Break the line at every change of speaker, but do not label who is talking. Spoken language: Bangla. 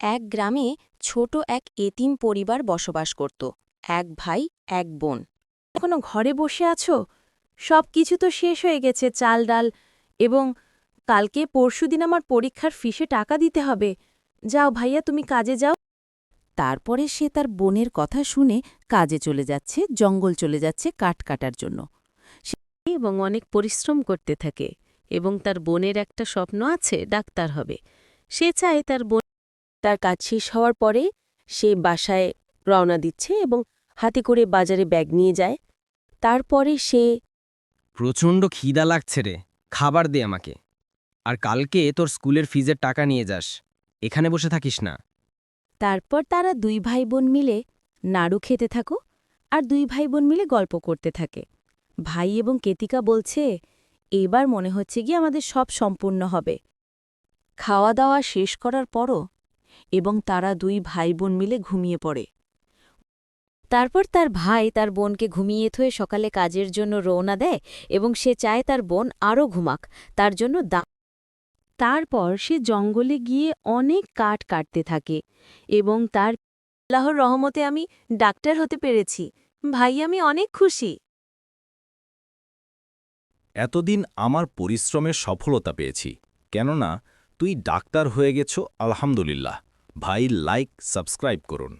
এক গ্রামে ছোট এক এতিম পরিবার বসবাস করত, এক ভাই, এক বোন।
এখনও ঘরে বসে আছো? সব কিছু তো শেষ হয়ে গেছে, চাল ডাল, এবং কালকে পরশুদিন আমার পরীক্ষার ফিসে টাকা দিতে হবে। যাও ভাইয়া, তুমি কাজে যাও। তারপরে সে তার বোনের কথা শুনে কাজে চলে যাচ্ছে, জঙ্গল চলে যাচ্ছে কাঠ কাটার জন্য। সে এবং অনেক পরিশ্রম করতে থাকে, এবং তার বোনের একটা স্বপ্ন আছে, ডাক্তার হবে। সে চায় তার বোন তার কাজ শেষ হওয়ার পরে সে বাসায় রওনা দিচ্ছে এবং হাতে করে বাজারে ব্যাগ নিয়ে যায়। তারপরে সে
প্রচণ্ড খিদা লাগছে রে খাবার দে আমাকে। আর কালকে তোর স্কুলের ফিজের টাকা নিয়ে যাস এখানে বসে থাকিস না।
তারপর তারা দুই ভাই বোন মিলে নাড়ু খেতে থাকো আর দুই ভাই বোন মিলে গল্প করতে থাকে। ভাই এবং কেতিকা বলছে এবার মনে হচ্ছে গিয়ে আমাদের সব সম্পূর্ণ হবে। খাওয়া দাওয়া শেষ করার পরও এবং তারা দুই ভাই বোন মিলে ঘুমিয়ে পড়ে। তারপর তার ভাই তার বোনকে ঘুমিয়ে থয়ে সকালে কাজের জন্য রওনা দেয় এবং সে চায় তার বোন আরও ঘুমাক, তার জন্য দা তারপর সে জঙ্গলে গিয়ে অনেক কাঠ কাটতে থাকে এবং তার আল্লাহর রহমতে আমি ডাক্তার হতে পেরেছি। ভাই, আমি অনেক খুশি।
এতদিন আমার পরিশ্রমের সফলতা পেয়েছি, কেননা তুই ডাক্তার হয়ে গেছ আলহামদুলিল্লাহ। ভাই লাইক সাবস্ক্রাইব করুন।